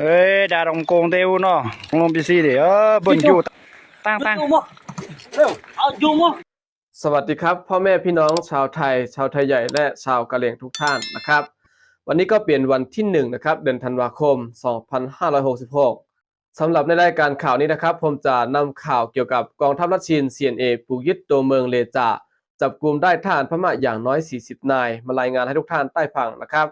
เอ้ยดารงโกงเตวเนาะลงไปซีดิเออบนอยู่ตั้งตั้งดูมั้งเร็วเอาดูมั้งสวัสดีครับ พ่อแม่พี่น้องชาวไทย ชาวไทยใหญ่และชาวกะเหรี่ยงทุกท่านนะครับ วันนี้ก็เปลี่ยนวันที่1นะครับเดือนธันวาคม 2566สำหรับในรายการข่าวนี้นะครับ ผมจะนำข่าวเกี่ยวกับกองทัพรัสเซีย CNA ปลุกยึดตัวเมืองเลจาจับกลุ่มได้ทหารพม่าอย่างน้อย 40 นาย มารายงานให้ทุกท่านใต้ฟังนะครับ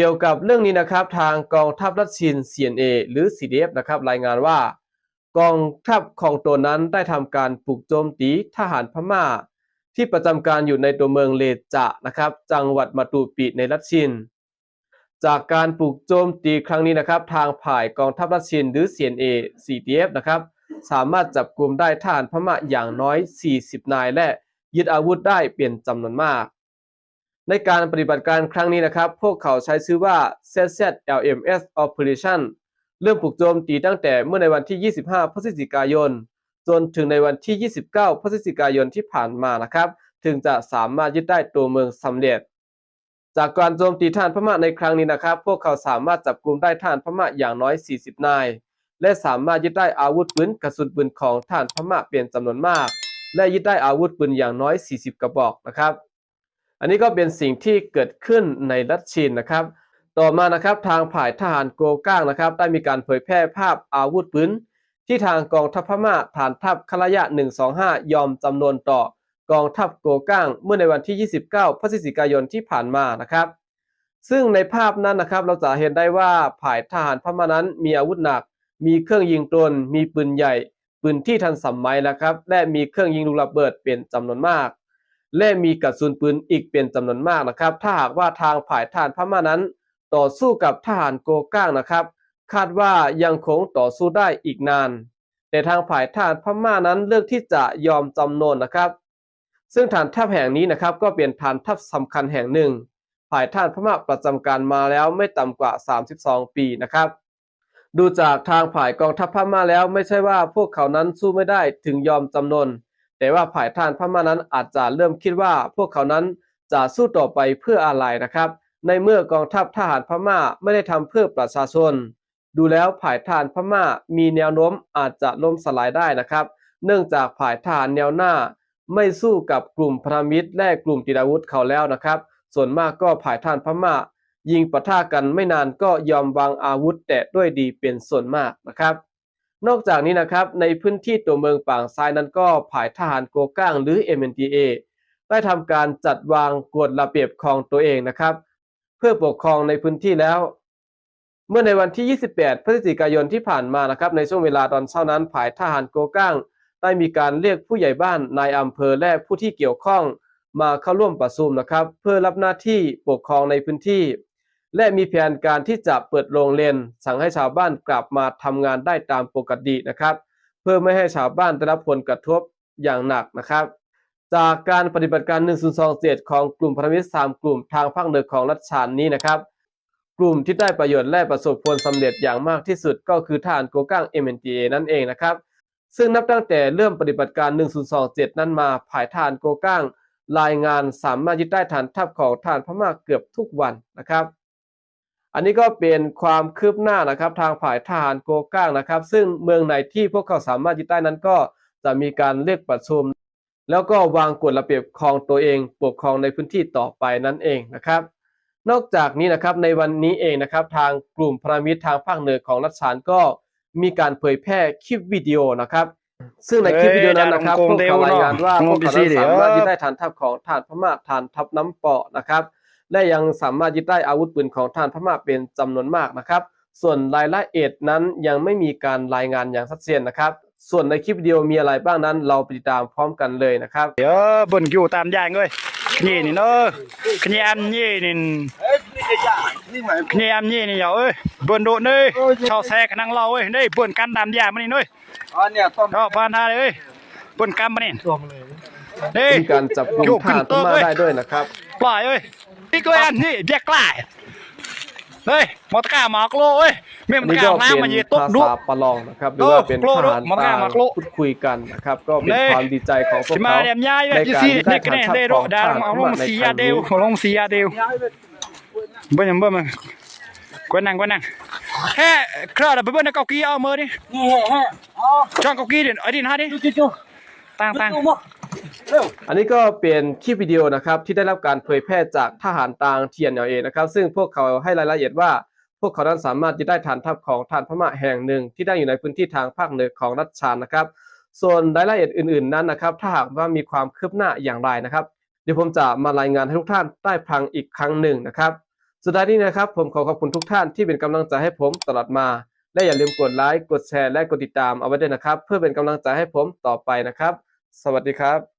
เกี่ยวกับเรื่องนี้นะครับทางกองทัพรัสเซีย CNA หรือ CDF นะครับรายงานว่ากองทัพของตัวนั้นได้ทำการปลุกโจมตีทหารพม่า ที่ประจำการอยู่ในตัวเมืองเลจะนะครับจังหวัดมาตูปิในรัสเซียจากการปลุกโจมตีครั้งนี้นะครับ ทางฝ่ายกองทัพรัสเซียหรือ CNA CDF นะครับสามารถจับกลุ่มได้ทหารพม่าอย่างน้อย 40 นาย และยึดอาวุธได้เป็นจำนวนมาก ในการปฏิบัติการครั้งนี้นะครับ พวกเขาใช้ชื่อว่า ZZLMS Operation เริ่มปลุกโจมตีตั้งแต่เมื่อในวันที่ 25 พฤศจิกายน จนถึงในวันที่ 29 พฤศจิกายนที่ผ่านมานะครับ ถึงจะสามารถยึดได้ตัวเมืองสำเร็จ จากการโจมตีท่านพม่าในครั้งนี้นะครับ พวกเขาสามารถจับกลุ่มได้ท่านพม่าอย่างน้อย 40 นาย และสามารถยึดได้อาวุธปืนกระสุนปืนของท่านพม่าเป็นจำนวนมาก และยึดได้อาวุธปืนอย่างน้อย 40 กระบอกนะครับ อันนี้ก็เป็นสิ่งที่เกิดขึ้นในรัสเซียนะครับ ต่อมานะครับทางฝ่ายทหารโกก้างนะครับ ได้มีการเผยแพร่ภาพอาวุธปืนที่ทางกองทัพพม่าฐานทัพคลายะ 125 ยอมจำนวนต่อกองทัพโกก้างเมื่อในวันที่ 29 พฤศจิกายนที่ผ่านมานะครับ ซึ่งในภาพนั้นนะครับเราจะเห็นได้ว่าฝ่ายทหารพม่านั้นมีอาวุธหนัก มีเครื่องยิงตนมีปืนใหญ่ ปืนที่ทันสมัยนะครับ และมีเครื่องยิงลูกระเบิดเป็นจำนวนมาก และมีกระสุนปืนอีกเป็นจำนวนมากนะครับ ถ้าหากว่าทางฝ่ายทหารพม่านั้น ต่อสู้กับทหารโกก้างนะครับ คาดว่ายังคงต่อสู้ได้อีกนาน แต่ทางฝ่ายทหารพม่านั้นเลือกที่จะยอมจำนนนะครับ ซึ่งฐานทัพแห่งนี้นะครับ ก็เป็นฐานทัพสำคัญแห่งหนึ่งฝ่ายทหารพม่าประจำการมาแล้วไม่ต่ำกว่า 32 ปีนะครับดูจากทางฝ่ายกองทัพพม่าแล้วไม่ใช่ว่าพวกเขานั้นสู้ไม่ได้ถึงยอมจำนน แต่ว่าฝ่ายทหารพม่านั้นอาจจะเริ่มคิดว่าพวกเขานั้นจะสู้ต่อไปเพื่ออะไรนะครับ ในเมื่อกองทัพทหารพม่าไม่ได้ทำเพื่อประชาชน ดูแล้วฝ่ายทหารพม่ามีแนวโน้มอาจจะล่มสลายได้นะครับ เนื่องจากฝ่ายทหารแนวหน้า ไม่สู้กับกลุ่มพันธมิตรและกลุ่มติดอาวุธเขาแล้วนะครับ ส่วนมากก็ฝ่ายทหารพม่า ยิงปะทะกันไม่นานก็ยอมวางอาวุธแต่ด้วยดีเป็นส่วนมากนะครับ นอกจากนี้นะครับในพื้นที่ตัวเมืองป่างซ้ายนั้นก็ฝ่ายทหารโกก้างหรือ MNDA ได้ทำการจัดวางกฎระเบียบของตัวเองนะครับ เพื่อปกครองในพื้นที่แล้ว เมื่อในวันที่ 28 พฤศจิกายนที่ผ่านมานะครับ ในช่วงเวลาตอนเช้านั้นฝ่ายทหารโกก้าง ได้มีการเรียกผู้ใหญ่บ้านนายอำเภอและผู้ที่เกี่ยวข้อง มาเข้าร่วมประชุมนะครับ เพื่อรับหน้าที่ปกครองในพื้นที่ และมีแผนการที่จะเปิดโรงเรียนสั่งให้ชาวบ้านกลับมาทำงานได้ตามปกตินะครับ เพื่อไม่ให้ชาวบ้านได้รับผลกระทบอย่างหนักนะครับ จากการปฏิบัติการ 1027 ของกลุ่มพันธมิตร3กลุ่มทางภาคเหนือของรัฐชานนี้นะครับ กลุ่มที่ได้ประโยชน์และประสบผลสำเร็จอย่างมากที่สุดก็คือทหารโกก้าง MNTA นั่นเองนะครับ ซึ่งนับตั้งแต่เริ่มปฏิบัติการ 1027 นั้นมาผ่ายทหารโกก้าง รายงานสามารถยึดได้ฐานทัพของทหารพม่าเกือบทุกวันนะครับ อันนี้ก็เป็นความคืบหน้านะครับทางฝ่ายทหารโกก้างนะครับ ซึ่งเมืองไหนที่พวกเขาสามารถยึดได้นั้นก็จะมีการเรียกประชุม แล้วก็วางกฎระเบียบของตัวเอง ปกครองในพื้นที่ต่อไปนั่นเองนะครับ นอกจากนี้นะครับในวันนี้เองนะครับ ทางกลุ่มพรามิตรทางภาคเหนือของรัฐฉานก็มีการเผยแพร่คลิปวิดีโอนะครับ ซึ่งในคลิปวิดีโอนั้นนะครับพวกเขารายงานว่าพวกเขานั้นสามารถยึดได้ฐานทัพของฐานพม่าฐานทัพน้ำเปาะนะครับ และยังสามารถยึดได้อาวุธปืนของทหานพม่าเป็นจำนวนมากนะครับ ส่วนรายละเอียดนั้นยังไม่มีการรายงานอย่างชัดเจนนะครับ ส่วนในคลิปวิดีโอมีอะไรบ้างนั้น เราไปติดตามพร้อมกันเลยนะครับ เดี๋ยวบนอยู่ตามอย่างเลยนี่นี่เนาะขยามนี่นี่เอ้ยนี่จะยานี่หมายขยามนี่นี่เอ้ยบนโดดเลยชาวแซกนังเราเอ้ยนี่บนกันตามอย่างมานี่เน้ยอ๋อเนี่ยต้มชาวพานทาเลยเอ้ยบนกันมานี่ต้มเลยนี่มีการจับกลุ่มทหารพม่าได้ด้วยนะครับปล่อยเอ้ย นี่ก็อันนี่เบียกกล้าเฮ้ยมอตะกาหมากโลเอ้ยแม่มอัอนตะนี้กาก็น้ำเป็มานเยตบภาดุษาประลองนะครับหรือว่าเป็นโลทโลหารมันต่างมาโลพูดคุยกันนะครับ ก็เป็นเล่ความดีใจของพวกสิมาเขาเรียมย้ายในแบบการซีที่ในได้คะแนฐานนทัพได้ขโรองทดาหารเอาพลม่างในสีคยารั้งเดีนี้ยวลงสียาเดียวย้ายไปเบิ่งยังเบิ่งมันกวนนั่งกวนนั่งแค่เคราะห์ไปเบิ้ลนักเกากี้เอามือดินี่แห่แห่เอาจ้องเกากี้ดิไอ้ดินฮะดิจูจูจูตั้งตั้งจูมา เร็วอันนี้ก็เป็นคลิปวิดีโอนะครับที่ได้รับการเผยแพร่จากทหารต่างเทียนเอนะครับ ซึ่งพวกเขาให้รายละเอียดว่า พวกเขานั้นสามารถยึดได้ฐานทัพของฐานพม่าแห่งหนึ่ง ที่ได้อยู่ในพื้นที่ทางภาคเหนือของรัฐชานนะครับ ส่วนรายละเอียดอื่นๆนั้นนะครับ ถ้าหากว่ามีความคืบหน้าอย่างไรนะครับ เดี๋ยวผมจะมารายงานให้ทุกท่านได้ฟังอีกครั้งหนึ่งนะครับ สุดท้ายนี้นะครับ ผมขอขอบคุณทุกท่านที่เป็นกำลังใจให้ผมตลอดมา และอย่าลืมกดไลค์กดแชร์และกดติดตามเอาไว้ด้วยนะครับ เพื่อเป็นกำลังใจให้ผมต่อไปนะครับ สวัสดีครับ